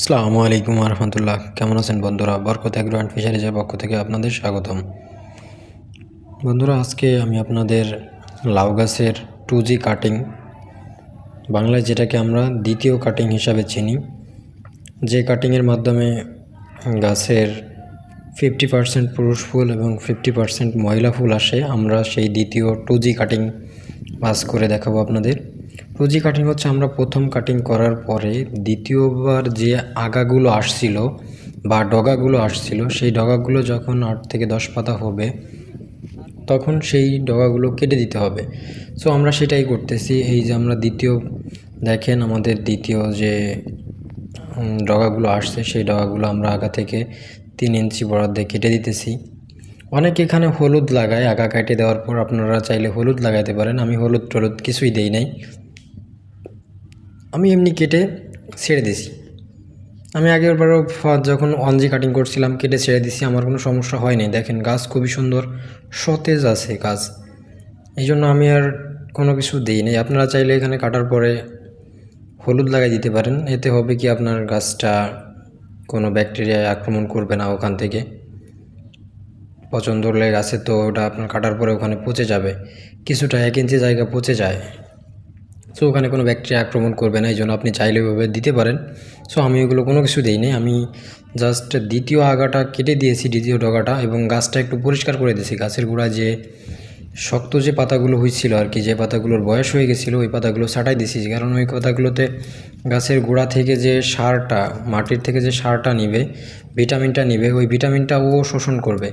আসসালামু আলাইকুম রহমতুল্লাহ কেমন আছেন বন্ধুরা? বরকত অ্যাগ্রো অ্যান্ড ফিশারিজের পক্ষ থেকে আপনাদের স্বাগতম। বন্ধুরা, আজকে আমি আপনাদের লাউ গাছের টু জি কাটিং বাংলায় যেটাকে আমরা দ্বিতীয় কাটিং হিসাবে চিনি, যে কাটিংয়ের মাধ্যমে গাছের ফিফটি পার্সেন্ট পুরুষ ফুল এবং ফিফটি পার্সেন্ট মহিলা ফুল আসে, আমরা সেই দ্বিতীয় টু জি কাটিং পাস করে দেখাবো আপনাদের। টু জি কাটিং হচ্ছে আমরা প্রথম কাটিং করার পরে দ্বিতীয়বার যে আগাগুলো আসছিল বা ডগাগুলো আসছিল, সেই ডগাগুলো যখন আট থেকে দশ পাতা হবে, তখন সেই ডগাগুলো কেটে দিতে হবে। সো আমরা সেটাই করতেছি। এই যে আমরা দ্বিতীয়, দেখেন আমাদের দ্বিতীয় যে ডগাগুলো আসছে, সেই ডগাগুলো আমরা আগা থেকে তিন ইঞ্চি বরাদ্দ কেটে দিতেছি। অনেক এখানে হলুদ লাগায় আগা কেটে দেওয়ার পর আপনারা চাইলে হলুদ লাগাইতে পারেন। আমি হলুদ টলুদ কিছুই দেই নাই। আমি এমনি কেটে ছেড়ে দিছি আমি আগের বারও যখন অনজি কাটিং করছিলাম, কেটে ছেড়ে দিছি আমার কোনো সমস্যা হয়নি। দেখেন, গাছ খুবই সুন্দর, সতেজ আছে গাছ। এই জন্য আমি আর কোনো কিছু দিই নাই। আপনারা চাইলে এখানে কাটার পরে হলুদ লাগাই দিতে পারেন। এতে হবে কি, আপনার গাছটা কোনো ব্যাকটেরিয়ায় আক্রমণ করবে না ওখান থেকে। পচন ধরলে গাছে তো ওটা আপনার কাটার পরে ওখানে পচে যাবে। কিছুটা এক ইঞ্চি জায়গা পচে যায়। সো ওখানে কোনো ব্যাকটেরিয়া আক্রমণ করবে না এই জন্য আপনি চাইলে ওইভাবে দিতে পারেন। সো আমি ওগুলো কোনো কিছু দিইনি আমি জাস্ট দ্বিতীয় আগাটা কেটে দিয়েছি, দ্বিতীয় ডগাটা, এবং গাছটা একটু পরিষ্কার করে দিয়েছি। গাছের গোড়ায় যে শক্ত যে পাতাগুলো হয়েছিল আর কি, যে পাতাগুলোর বয়স হয়ে গেছিল, ওই পাতাগুলো ছাটাই দিয়েছি। কারণ ওই পাতাগুলোতে গাছের গোড়া থেকে যে সারটা, মাটির থেকে যে সারটা নিবে, ভিটামিনটা নিবে, ওই ভিটামিনটা ও শোষণ করবে।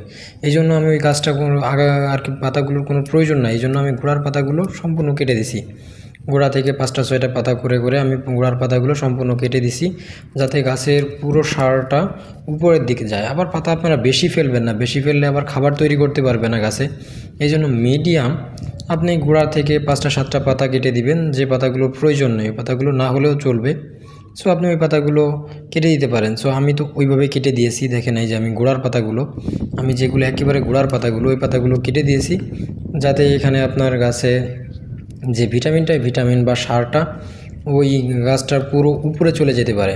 এই জন্য আমি ওই গাছটা আগা আর কি পাতাগুলোর কোনো প্রয়োজন নাই। এই জন্য আমি গোড়ার পাতাগুলো সম্পূর্ণ কেটে দিছি গোড়া থেকে পাঁচটা ছয়টা পাতা করে করে আমি গোড়ার পাতাগুলো সম্পূর্ণ কেটে দিছি, যাতে গাছের পুরো সারটা উপরের দিকে যায়। আবার পাতা আপনারা বেশি ফেলবেন না, বেশি ফেললে আবার খাবার তৈরি করতে পারবে না গাছে। এই জন্য মিডিয়াম আপনি গোড়া থেকে পাঁচটা, সাতটা পাতা কেটে দিবেন, যে পাতাগুলোর প্রয়োজন নেই, পাতাগুলো না হলেও চলবে। সো আপনি ওই পাতাগুলো কেটে দিতে পারেন। সো আমি তো ওইভাবে কেটে দিয়েছি দেখে এই যে আমি গোড়ার পাতাগুলো। আমি যেগুলো একেবারে গোড়ার পাতাগুলো, ওই পাতাগুলো কেটে দিয়েছি, যাতে এখানে আপনার গাছে যে ভিটামিনটা ভিটামিন বা সারটা ওই গাছটার পুরো উপরে চলে যেতে পারে।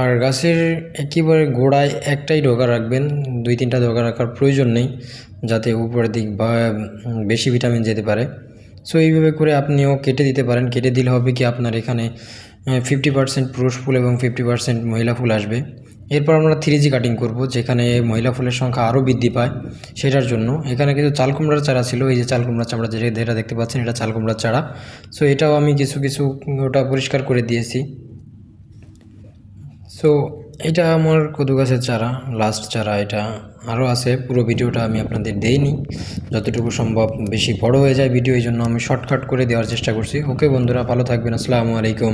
আর গাছের একেবারে গোড়ায় একটাই ডগা রাখবেন, দুই তিনটা ডগা রাখার প্রয়োজন নেই, যাতে উপরের দিক বা বেশি ভিটামিন যেতে পারে। সো এইভাবে করে আপনিও কেটে দিতে পারেন। কেটে দিলে হবে কি আপনার এখানে ফিফটি পার্সেন্ট পুরুষ ফুল এবং ফিফটি পার্সেন্ট মহিলা ফুল আসবে। এরপর আমরা থ্রি জি কাটিং করব, যেখানে মহিলা ফুলের সংখ্যা আরও বৃদ্ধি পায়, সেটার জন্য। এখানে কিছু চাল কুমড়ার চারা ছিল, এই যে চাল কুমড়ার চামড়া যেটা যেটা দেখতে পাচ্ছেন, এটা চাল কুমড়ার চারা। সো এটাও আমি কিছু কিছু ওটা পরিষ্কার করে দিয়েছি। সো এটা আমার কদু গাছের চারা লাস্ট চারা এটা আরও আছে। পুরো ভিডিওটা আমি আপনাদের দেইনি। যতটুকু সম্ভব বেশি বড় হয়ে যায় ভিডিও, এই জন্য আমি শর্টকাট করে দেওয়ার চেষ্টা করছি। ওকে বন্ধুরা, ভালো থাকবেন। আসসালামু আলাইকুম।